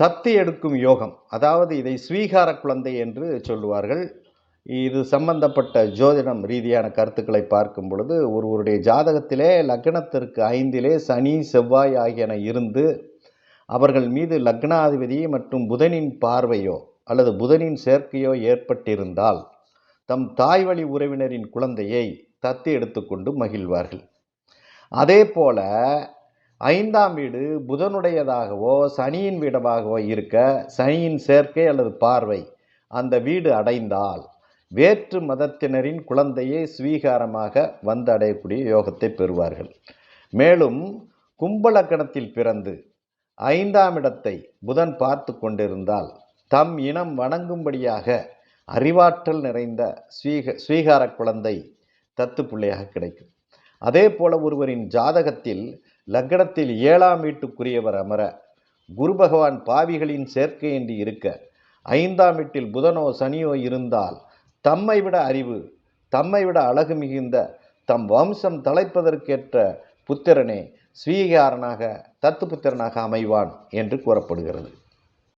தத்து எடுக்கும் யோகம். அதாவது இதை ஸ்வீகார குழந்தை என்று சொல்லுவார்கள். இது சம்பந்தப்பட்ட ஜோதிடம் ரீதியான கருத்துக்களை பார்க்கும் பொழுது ஒருவருடைய ஜாதகத்திலே லக்னத்திற்கு ஐந்திலே சனி செவ்வாய் ஆகியன இருந்து அவர்கள் மீது லக்னாதிபதி மற்றும் புதனின் பார்வையோ அல்லது புதனின் சேர்க்கையோ ஏற்பட்டிருந்தால் தம் தாய் வழி உறவினரின் குழந்தையை தத்து எடுத்துக்கொண்டு மகிழ்வார்கள். அதே போல ஐந்தாம் வீடு புதனுடையதாகவோ சனியின் வீடமாகவோ இருக்க சனியின் சேர்க்கை அல்லது பார்வை அந்த வீடு அடைந்தால் வேற்று மதத்தினரின் குழந்தையை ஸ்வீகாரமாக வந்து அடையக்கூடிய யோகத்தை பெறுவார்கள். மேலும் கும்பலக்கணத்தில் பிறந்து ஐந்தாம் இடத்தை புதன் பார்த்து கொண்டிருந்தால் தம் இனம் வணங்கும்படியாக அறிவாற்றல் நிறைந்த ஸ்வீக ஸ்வீகார குழந்தை தத்து பிள்ளையாக கிடைக்கும். அதே போல ஒருவரின் ஜாதகத்தில் லக்னத்தில் ஏழாம் வீட்டுக்குரியவர் அமர குரு பகவான் பாவிகளின் சேர்க்கையின்றி இருக்க ஐந்தாம் வீட்டில் புதனோ சனியோ இருந்தால் தம்மை விட அறிவு தம்மை விட அழகு மிகுந்த தம் வம்சம் தலைப்பதற்கேற்ற புத்திரனே ஸ்வீகாரனாக தத்து புத்திரனாக அமைவான் என்று கூறப்படுகிறது.